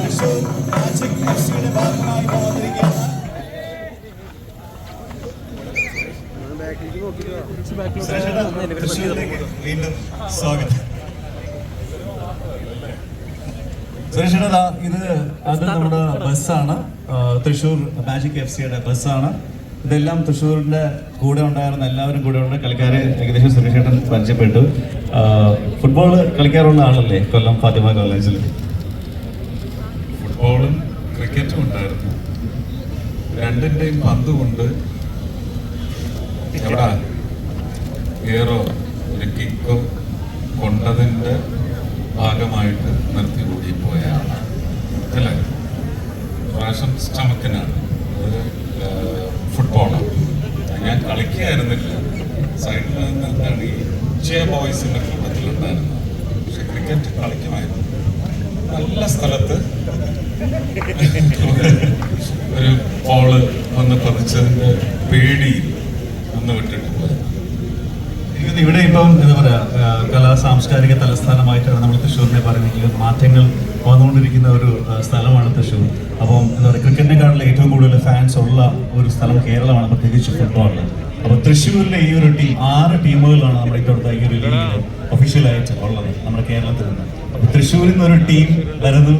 Thrissur magic വീണ്ടും സ്വാഗതം ഇത് അത് നമ്മുടെ ബസ്സാണ്. തൃശൂർ മാജിക് എഫ് സിയുടെ ബസ്സാണ്. ഇതെല്ലാം തൃശ്ശൂരിന്റെ കൂടെ ഉണ്ടായിരുന്ന എല്ലാവരും കൂടെ ഉണ്ട്. കളിക്കാരെ ഏകദേശം സുരേഷേട്ടൻ പരിചയപ്പെട്ടു. ഫുട്ബോൾ കളിക്കാറുള്ള ആളല്ലേ കൊല്ലം ഫാത്തിമ കോളേജിൽ ഫുട്ബോളും ക്രിക്കറ്റും ഉണ്ടായിരുന്നു. രണ്ടിന്റെയും പന്ത് കൊണ്ട് എവിടെ? ഏറോ ഒരു കിക്കോ കൊണ്ടതിന്റെ ഭാഗമായിട്ട് നിർത്തി ഓടിപ്പോയ ആളാണ് അല്ലേ? പ്രാവശ്യം സ്റ്റമക്കിനാണ്. അത് ഫുട്ബോളാണ് ഞാൻ കളിക്കുകയായിരുന്നില്ല സൈഡിൽ നിന്നാണ് ഈ ചേ ബോയ്സിന്റെ കൂട്ടത്തിലുണ്ടായിരുന്നത് പക്ഷെ ക്രിക്കറ്റ് കളിക്കുമായിരുന്നു. നല്ല സ്ഥലത്ത് ഒരു ബോൾ വന്ന് പതിച്ചതിന്റെ പേടി ഒന്ന് വിട്ടിട്ട് എനിക്ക് ഇവിടെ ഇപ്പം എന്താ പറയാ കലാ സാംസ്കാരിക തലസ്ഥാനമായിട്ടാണ് നമ്മൾ തൃശ്ശൂരിനെ പറയുന്നത്. മാറ്റങ്ങൾ വന്നുകൊണ്ടിരിക്കുന്ന ഒരു സ്ഥലമാണ് തൃശ്ശൂർ. അപ്പം എന്താ പറയുക ക്രിക്കറ്റിനെക്കാളും ഏറ്റവും കൂടുതൽ ഫാൻസ് ഉള്ള ഒരു സ്ഥലം കേരളമാണ് പ്രത്യേകിച്ച് ഫുട്ബോളിൽ അപ്പോൾ തൃശ്ശൂരിലെ ഈ ഒരു ടീം ആറ് ടീമുകളാണ് നമ്മുടെ ഇപ്പോഴത്തെ ഈ ഒരു ലീഗിൽ ഒഫീഷ്യലായിട്ട് ഉള്ളത് നമ്മുടെ കേരളത്തിൽ നിന്ന്. അപ്പോൾ തൃശ്ശൂരിൽ നിന്ന് ഒരു ടീം വരുന്നു.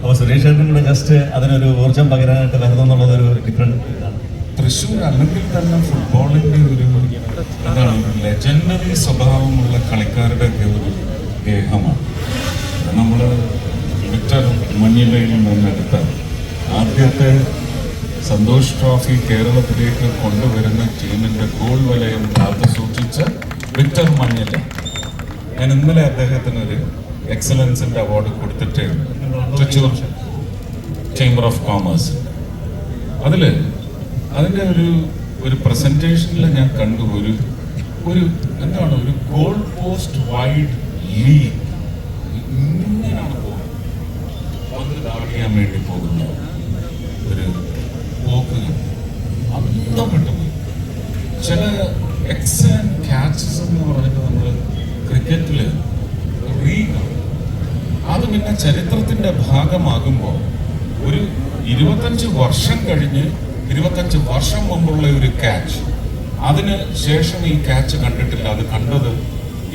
അപ്പോൾ സുരേഷ് കൂടെ ജസ്റ്റ് അതിനൊരു ഊർജം പകരാനായിട്ട് വരുന്നു എന്നുള്ളത് ഒരു ഡിഫറെന്റ് തൃശ്ശൂർ അല്ലെങ്കിൽ തന്നെ ഫുട്ബോളിന്റെ ഒരു ലെജൻഡറി സ്വഭാവമുള്ള കളിക്കാരുടെ ഒക്കെ ഒരു ഗേഹമാണ് നമ്മൾ വിക്ടർ മഞ്ഞിലയിൽ നിന്നെടുത്ത ആദ്യത്തെ സന്തോഷ് ട്രോഫി കേരളത്തിലേക്ക് കൊണ്ടുവരുന്ന ടീമിന്റെ ഗോൾ വലയം കാത്തു സൂക്ഷിച്ച വിക്ടർ മഞ്ഞില ഞാൻ ഇന്നലെ അദ്ദേഹത്തിനൊരു എക്സലൻസിന്റെ അവാർഡ് കൊടുത്തിട്ടേ ഉള്ളൂ. തൃശ്ശൂർ ചേംബർ ഓഫ് കോമേഴ്സ് അതിൽ അതിന്റെ ഒരു ഒരു പ്രസന്റേഷനിൽ ഞാൻ കണ്ടു. ഒരു ഒരു എന്താണ്? ഒരു ഗോൾ പോസ്റ്റ് വൈഡ് ലീഗ് താടിയാൻ വേണ്ടി പോകുന്ന ഒരു പോക്ക് അന്തപ്പെട്ടു പോയി. ചില ആൻഡ് ക്യാച്ചസ് എന്ന് പറഞ്ഞിട്ട് നമ്മൾ ക്രിക്കറ്റിൽ റീ അത് പിന്നെ ചരിത്രത്തിന്റെ ഭാഗമാകുമ്പോൾ ഒരു ഇരുപത്തഞ്ച് വർഷം കഴിഞ്ഞ് ഇരുപത്തഞ്ച് വർഷം മുമ്പുള്ള ഒരു ക്യാച്ച് അതിന് ശേഷം ഈ ക്യാച്ച് കണ്ടിട്ടില്ല. അത് കണ്ടത്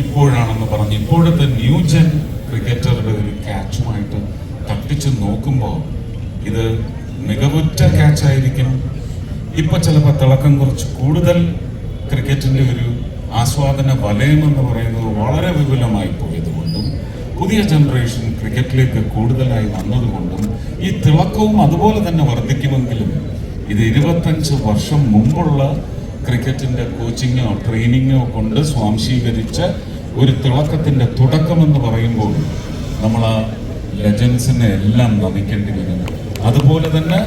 ഇപ്പോഴാണെന്ന് പറഞ്ഞ്. ഇപ്പോഴത്തെ ന്യൂജൻ ക്രിക്കറ്ററുടെ ഒരു ക്യാച്ചുമായിട്ട് തട്ടിച്ച് നോക്കുമ്പോൾ ഇത് മികവുറ്റ ക്യാച്ചായിരിക്കും ഇപ്പൊ ചിലപ്പോൾ തിളക്കം കുറച്ച് കൂടുതൽ ക്രിക്കറ്റിന്റെ ഒരു ആസ്വാദന വലയം എന്ന് പറയുന്നത് വളരെ വിപുലമായി പോയതുകൊണ്ടും പുതിയ ജനറേഷൻ ക്രിക്കറ്റിലേക്ക് കൂടുതലായി വന്നതുകൊണ്ടും ഈ തിളക്കവും അതുപോലെ തന്നെ വർദ്ധിക്കുമെങ്കിലും ഇത് ഇരുപത്തഞ്ച് വർഷം മുമ്പുള്ള ക്രിക്കറ്റിന്റെ കോച്ചിങ്ങോ ട്രെയിനിങ്ങോ കൊണ്ട് സ്വാംശീകരിച്ച ഒരു തിളക്കത്തിന്റെ തുടക്കമെന്ന് പറയുമ്പോൾ നമ്മൾ ലെജൻസിനെ എല്ലാം നമിക്കേണ്ടി വരും അതുപോലെ തന്നെ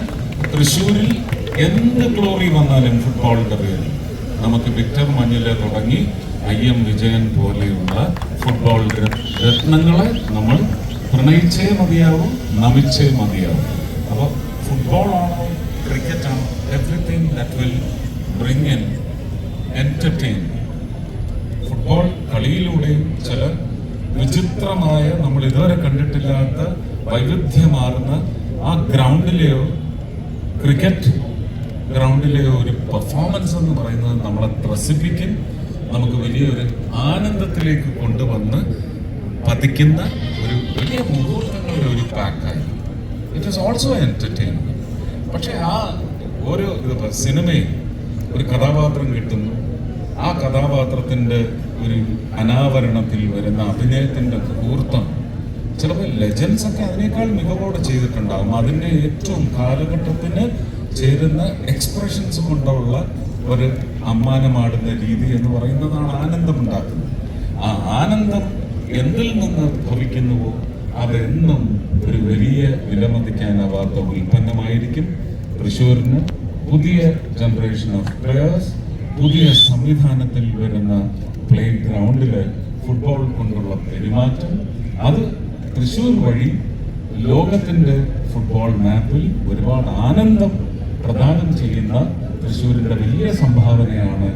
തൃശ്ശൂരിൽ എന്ത് ഗ്ലോറി വന്നാലും ഫുട്ബോൾ പേരിൽ നമുക്ക് വിക്ടർ മഞ്ഞിലെ തുടങ്ങി ഐ എം വിജയൻ പോലെയുള്ള ഫുട്ബോൾ രത്നങ്ങളെ നമ്മൾ പ്രണയിച്ചേ മതിയാവും നമിച്ചേ മതിയാവും. അപ്പോൾ ഫുട്ബോളാണോ ക്രിക്കറ്റ് ആണോ everything that will bring and entertain football കളിയിലൂടെയും ചില വിചിത്രമായ നമ്മൾ ഇതുവരെ കണ്ടിട്ടില്ലാത്ത വൈവിധ്യമാർന്ന ആ ഗ്രൗണ്ടിലെയോ ക്രിക്കറ്റ് ഗ്രൗണ്ടിലെയോ ഒരു പെർഫോമൻസ് എന്ന് പറയുന്നത് നമ്മളെ ത്രസിപ്പിക്കും. നമുക്ക് വലിയൊരു ആനന്ദത്തിലേക്ക് കൊണ്ടുവന്ന് പതിക്കുന്ന ഒരു വലിയ മുഹൂർത്തങ്ങളുടെ ഒരു പാക്കായി ഇറ്റ് ഈസ് ഓൾസോ എന്റർടൈൻമെന്റ് പക്ഷേ ആ ഓരോ സിനിമയിൽ ഒരു കഥാപാത്രം കിട്ടുന്നു. ആ കഥാപാത്രത്തിന്റെ ഒരു അനാവരണത്തിൽ വരുന്ന അഭിനയത്തിന്റെ മുഹൂർത്തം ചിലപ്പോൾ ലെജൻസ് ഒക്കെ അതിനേക്കാൾ മികവോടെ ചെയ്തിട്ടുണ്ടാകും അതിന്റെ ഏറ്റവും കാലഘട്ടത്തിന് ചേരുന്ന എക്സ്പ്രഷൻസ് കൊണ്ടുള്ള ഒരു അമ്മാനമാടുന്ന രീതി എന്ന് പറയുന്നതാണ് ആനന്ദമുണ്ടാക്കുന്നത്. ആ ആനന്ദം എന്തിൽ നിന്ന് ഭവിക്കുന്നുവോ അതെന്നും ഒരു വലിയ വിലമതിക്കാനാവാത്ത ഉൽപ്പന്നമായിരിക്കും തൃശ്ശൂരിന്. പുതിയ ജനറേഷൻ ഓഫ് പ്ലെയേഴ്സ് പുതിയ സംവിധാനത്തിൽ വരുന്ന പ്ലേ ഗ്രൗണ്ടിൽ ഫുട്ബോൾ കൊണ്ടുള്ള പെരുമാറ്റം. അത് തൃശ്ശൂർ വഴി ലോകത്തിന്റെ ഫുട്ബോൾ മാപ്പിൽ ഒരുപാട് ആനന്ദം പ്രദാനം ചെയ്യുന്ന തൃശ്ശൂരിന്റെ വലിയ സംഭാവനയാണ്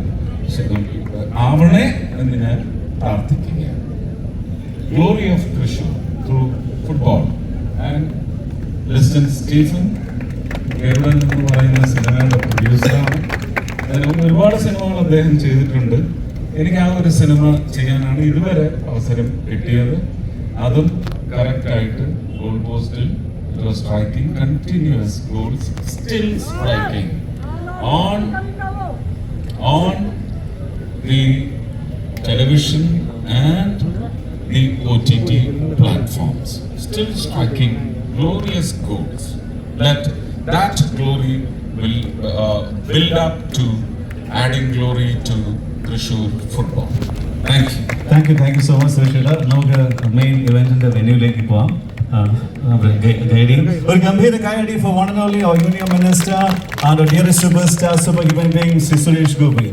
ആവണേ എന്ന് ഞാൻ പ്രാർത്ഥിക്കുകയാണ്. Glory of Thrissur through assistant Stephen Keralam എന്ന് പറയുന്ന സിനിമയുടെ പ്രൊഡ്യൂസറാണ് അതിന് ഒരുപാട് സിനിമകൾ അദ്ദേഹം ചെയ്തിട്ടുണ്ട്. എനിക്ക് ആ ഒരു സിനിമ ചെയ്യാനാണ് ഇതുവരെ അവസരം കിട്ടിയത്. അതും കറക്റ്റ് ആയിട്ട് ഗോൾ പോസ്റ്റിൽ striking continuous goals still striking on on the television and the O T T platforms still striking glorious goals that glory build up to adding glory to Trishur football. Thank you. Thank you thank you so much സുരേഷേട്ടാ നമുക്ക് main ഇവന്റിന്റെ വെന്യൂലേക്ക് പോവാം guiding ഒരു ഗംഭീര കൈയടി for one and only union minister and dearest super star super human being Shri Suresh Gopi